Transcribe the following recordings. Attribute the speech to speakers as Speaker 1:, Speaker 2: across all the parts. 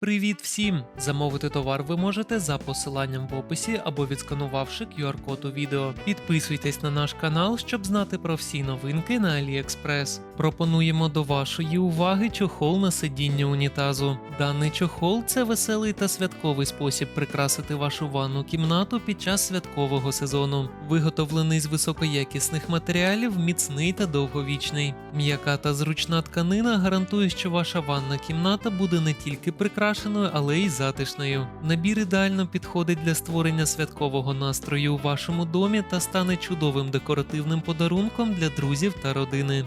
Speaker 1: Привіт всім! Замовити товар ви можете за посиланням в описі або відсканувавши QR-код у відео. Підписуйтесь на наш канал, щоб знати про всі новинки на AliExpress. Пропонуємо до вашої уваги чохол на сидіння унітазу. Даний чохол це веселий та святковий спосіб прикрасити вашу ванну кімнату під час святкового сезону. Виготовлений з високоякісних матеріалів, міцний та довговічний. М'яка та зручна тканина гарантує, що ваша ванна кімната буде не тільки прикрашеною, але й затишною. Набір ідеально підходить для створення святкового настрою у вашому домі та стане чудовим декоративним подарунком для друзів та родини.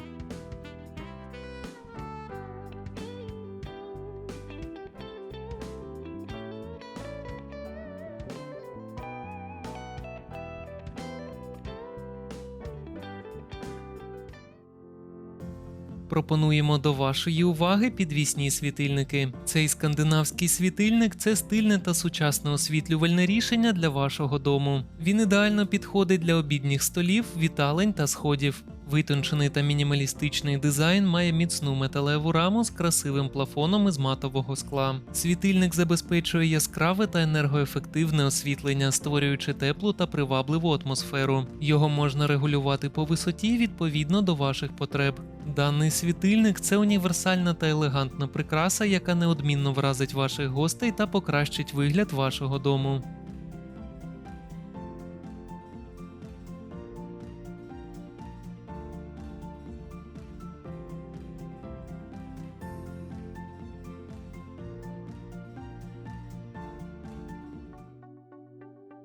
Speaker 1: Пропонуємо до вашої уваги підвісні світильники. Цей скандинавський світильник це стильне та сучасне освітлювальне рішення для вашого дому. Він ідеально підходить для обідніх столів, віталень та сходів. Витончений та мінімалістичний дизайн має міцну металеву раму з красивим плафоном із матового скла. Світильник забезпечує яскраве та енергоефективне освітлення, створюючи теплу та привабливу атмосферу. Його можна регулювати по висоті відповідно до ваших потреб. Даний світильник це універсальна та елегантна прикраса, яка неодмінно вразить ваших гостей та покращить вигляд вашого дому.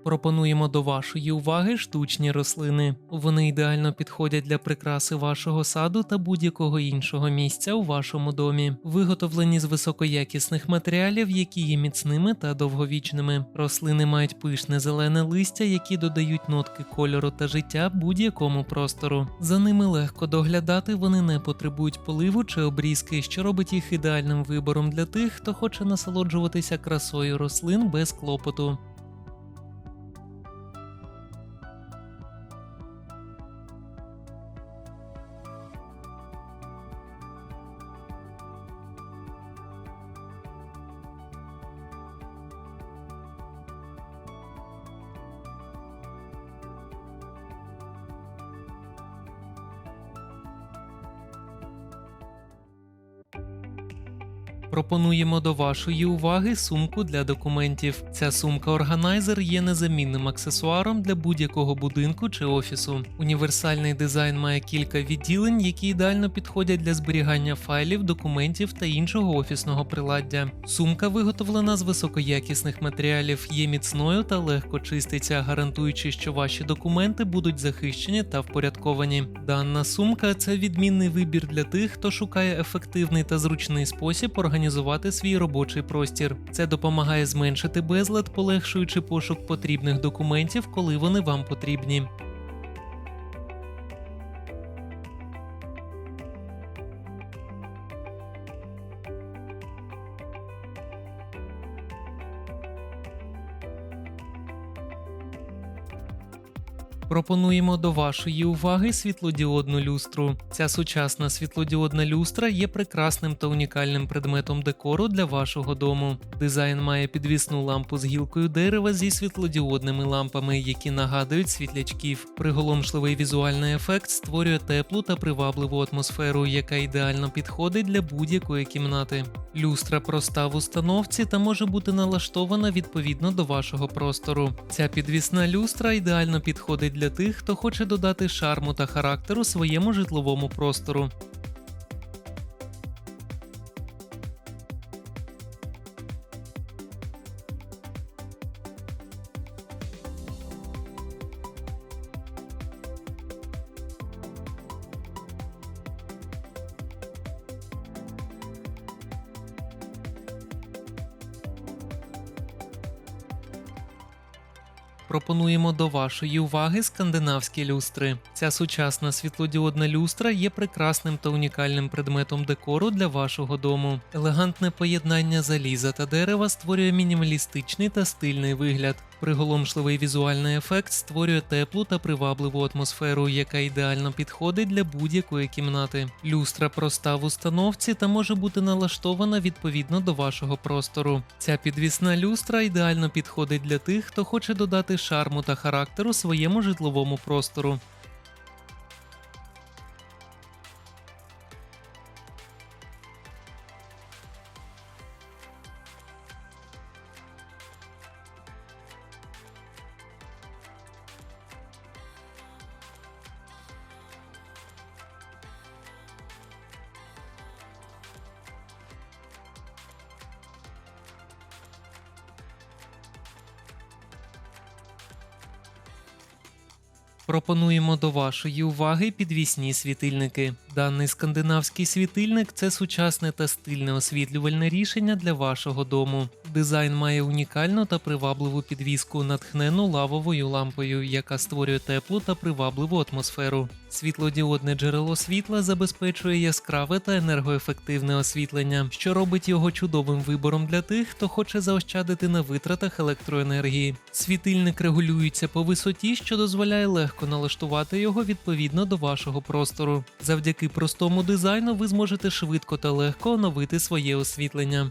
Speaker 1: Пропонуємо до вашої уваги штучні рослини. Вони ідеально підходять для прикраси вашого саду та будь-якого іншого місця у вашому домі, виготовлені з високоякісних матеріалів, які є міцними та довговічними. Рослини мають пишне зелене листя, які додають нотки кольору та життя будь-якому простору. За ними легко доглядати, вони не потребують поливу чи обрізки, що робить їх ідеальним вибором для тих, хто хоче насолоджуватися красою рослин без клопоту. Пропонуємо до вашої уваги сумку для документів. Ця сумка органайзер є незамінним аксесуаром для будь-якого будинку чи офісу. Універсальний дизайн має кілька відділень, які ідеально підходять для зберігання файлів, документів та іншого офісного приладдя. Сумка виготовлена з високоякісних матеріалів, є міцною та легко чиститься, гарантуючи, що ваші документи будуть захищені та впорядковані. Дана сумка це відмінний вибір для тих, хто шукає ефективний та зручний спосіб організувати свій робочий простір. Це допомагає зменшити безлад, полегшуючи пошук потрібних документів, коли вони вам потрібні. Пропонуємо до вашої уваги світлодіодну люстру. Ця сучасна світлодіодна люстра є прекрасним та унікальним предметом декору для вашого дому. Дизайн має підвісну лампу з гілкою дерева зі світлодіодними лампами, які нагадують світлячків. Приголомшливий візуальний ефект створює теплу та привабливу атмосферу, яка ідеально підходить для будь-якої кімнати. Люстра проста в установці та може бути налаштована відповідно до вашого простору. Ця підвісна люстра ідеально підходить для тих, хто хоче додати шарму та характеру своєму житловому простору. Пропонуємо до вашої уваги скандинавські люстри. Ця сучасна світлодіодна люстра є прекрасним та унікальним предметом декору для вашого дому. Елегантне поєднання заліза та дерева створює мінімалістичний та стильний вигляд. Приголомшливий візуальний ефект створює теплу та привабливу атмосферу, яка ідеально підходить для будь-якої кімнати. Люстра проста в установці та може бути налаштована відповідно до вашого простору. Ця підвісна люстра ідеально підходить для тих, хто хоче додати шарму та характеру своєму житловому простору. Пропонуємо до вашої уваги підвісні світильники. Даний скандинавський світильник це сучасне та стильне освітлювальне рішення для вашого дому. Дизайн має унікальну та привабливу підвіску, натхнену лавовою лампою, яка створює теплу та привабливу атмосферу. Світлодіодне джерело світла забезпечує яскраве та енергоефективне освітлення, що робить його чудовим вибором для тих, хто хоче заощадити на витратах електроенергії. Світильник регулюється по висоті, що дозволяє легко налаштувати його відповідно до вашого простору. Завдяки простому дизайну ви зможете швидко та легко оновити своє освітлення.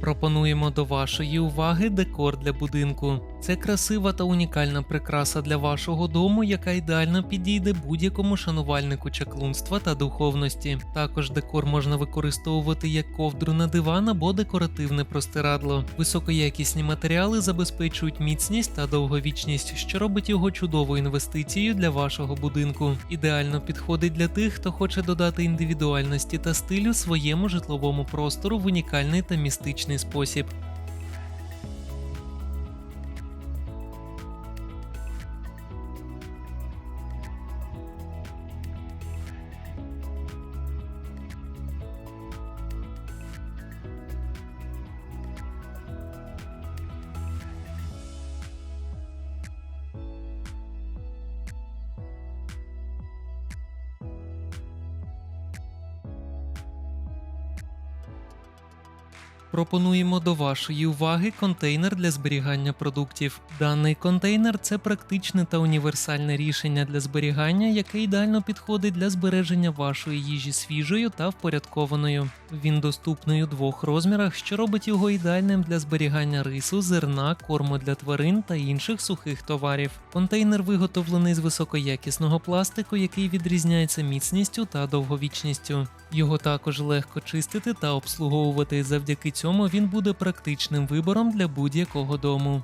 Speaker 1: Пропонуємо до вашої уваги декор для будинку. Це красива та унікальна прикраса для вашого дому, яка ідеально підійде будь-якому шанувальнику чаклунства та духовності. Також декор можна використовувати як ковдру на диван або декоративне простирадло. Високоякісні матеріали забезпечують міцність та довговічність, що робить його чудовою інвестицією для вашого будинку. Ідеально підходить для тих, хто хоче додати індивідуальності та стилю своєму житловому простору в унікальний та містичний спосіб. Пропонуємо до вашої уваги контейнер для зберігання продуктів. Даний контейнер це практичне та універсальне рішення для зберігання, яке ідеально підходить для збереження вашої їжі свіжою та впорядкованою. Він доступний у двох розмірах, що робить його ідеальним для зберігання рису, зерна, корму для тварин та інших сухих товарів. Контейнер виготовлений з високоякісного пластику, який відрізняється міцністю та довговічністю. Його також легко чистити та обслуговувати. Завдяки цьому він буде практичним вибором для будь-якого дому.